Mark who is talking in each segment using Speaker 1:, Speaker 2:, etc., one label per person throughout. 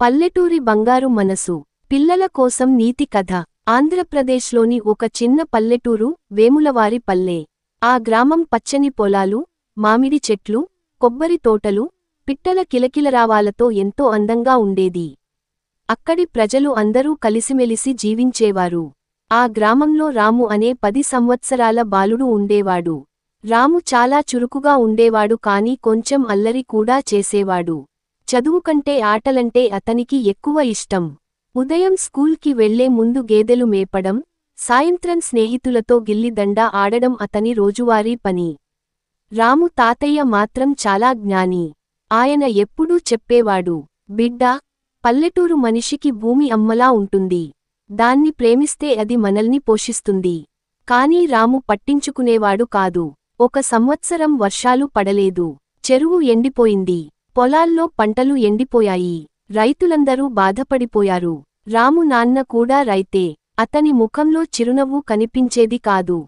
Speaker 1: పల్లెటూరి బంగారు మనసు పిల్లల కోసం నీతి కథ ఆంధ్రప్రదేశ్లోని ఒక చిన్న పల్లెటూరు వేములవారి పల్లె. ఆ గ్రామం పచ్చని పొలాలు మామిడి చెట్లు కొబ్బరి తోటలు పిట్టల కిలకిలరావాలతో ఎంతో అందంగా ఉండేది. అక్కడి ప్రజలు అందరూ కలిసిమెలిసి జీవించేవారు. ఆ గ్రామంలో రాము అనే పది సంవత్సరాల బాలుడు ఉండేవాడు. రాము చాలా చురుకుగా ఉండేవాడు కాని కొంచెం అల్లరి కూడా చేసేవాడు. చదువు కంటే ఆటలంటే అతనికి ఎక్కువ ఇష్టం. ఉదయం స్కూల్కి వెళ్ళే ముందు గేదెలు మేపడం సాయంత్రం స్నేహితులతో గిల్లిదండ ఆడడం అతని రోజువారీ పని. రాము తాతయ్య మాత్రం చాలా జ్ఞాని. ఆయన ఎప్పుడూ చెప్పేవాడు బిడ్డా పల్లెటూరు మనిషికి భూమి అమ్మలా ఉంటుంది. దాన్ని ప్రేమిస్తే అది మనల్ని పోషిస్తుంది. కాని రాము పట్టించుకునేవాడు కాదు. ఒక సంవత్సరం వర్షాలు పడలేదు. చెరువు ఎండిపోయింది. పొలాల్లో పంటలు ఎండిపోయాయి. రైతులందరూ బాధపడిపోయారు. రాము నాన్న కూడా రైతే. అతని ముఖంలో చిరునవ్వు కనిపించేది కాదు.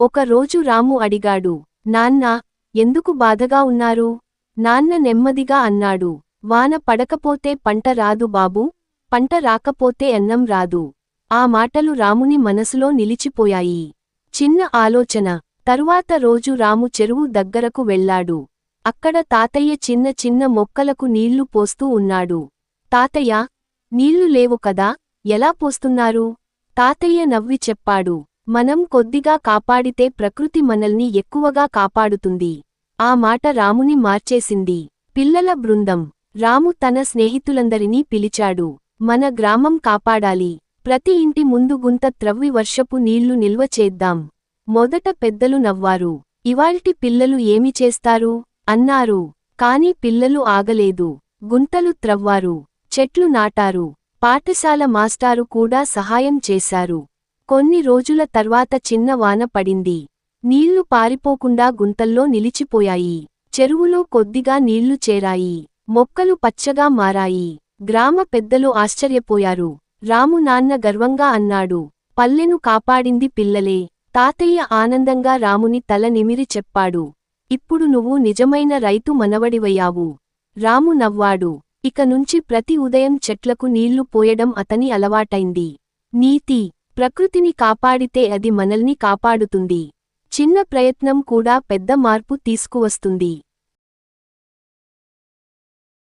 Speaker 1: ఒక రోజు రాము అడిగాడు నాన్నా ఎందుకు బాధగా ఉన్నారు నాన్న నెమ్మదిగా అన్నాడు వాన పడకపోతే పంట రాదు బాబూ. పంట రాకపోతే అన్నం రాదు ఆ మాటలు రాముని మనసులో నిలిచిపోయాయి. చిన్న ఆలోచన. తరువాత రోజు రాము చెరువు దగ్గరకు వెళ్ళాడు. అక్కడ తాతయ్య చిన్న చిన్న మొక్కలకు నీళ్ళు పోస్తూ ఉన్నాడు. తాతయ్య నీళ్ళు లేవు కదా ఎలా పోస్తున్నారు? తాతయ్య నవ్వి చెప్పాడు. మనం కొద్దిగా కాపాడితే ప్రకృతి మనల్ని ఎక్కువగా కాపాడుతుంది. ఆ మాట రాముని మార్చేసింది. పిల్లల బృందం. రాము తన స్నేహితులందరినీ పిలిచాడు. మన గ్రామం కాపాడాలి. ప్రతి ఇంటి ముందు గుంత త్రవ్వి వర్షపు నీళ్ళు నిల్వ చేద్దాం. మొదట పెద్దలు నవ్వారు. ఇవాల్టి పిల్లలు ఏమి చేస్తారు? అన్నారు. కాని పిల్లలు ఆగలేదు. గుంతలు త్రవ్వారు. చెట్లు నాటారు. పాఠశాల మాస్టారు కూడా సహాయం చేశారు. కొన్ని రోజుల తర్వాత చిన్న వాన పడింది. నీళ్ళు పారిపోకుండా గుంతల్లో నిలిచిపోయాయి. చెరువులో కొద్దిగా నీళ్ళు చేరాయి. మొక్కలు పచ్చగా మారాయి. గ్రామ పెద్దలు ఆశ్చర్యపోయారు. రాము నాన్న గర్వంగా అన్నాడు. పల్లెను కాపాడింది పిల్లలే. తాతయ్య ఆనందంగా రాముని తల నిమిరి చెప్పాడు. ఇప్పుడు నువ్వు నిజమైన రైతు మనవడివయ్యావు. రాము నవ్వాడు. ఇక నుంచి ప్రతి ఉదయం చెట్లకు నీళ్ళు పోయడం అతని అలవాటైంది. నీతి. ప్రకృతిని కాపాడితే అది మనల్ని కాపాడుతుంది. చిన్న ప్రయత్నం కూడా పెద్ద మార్పు తీసుకువస్తుంది.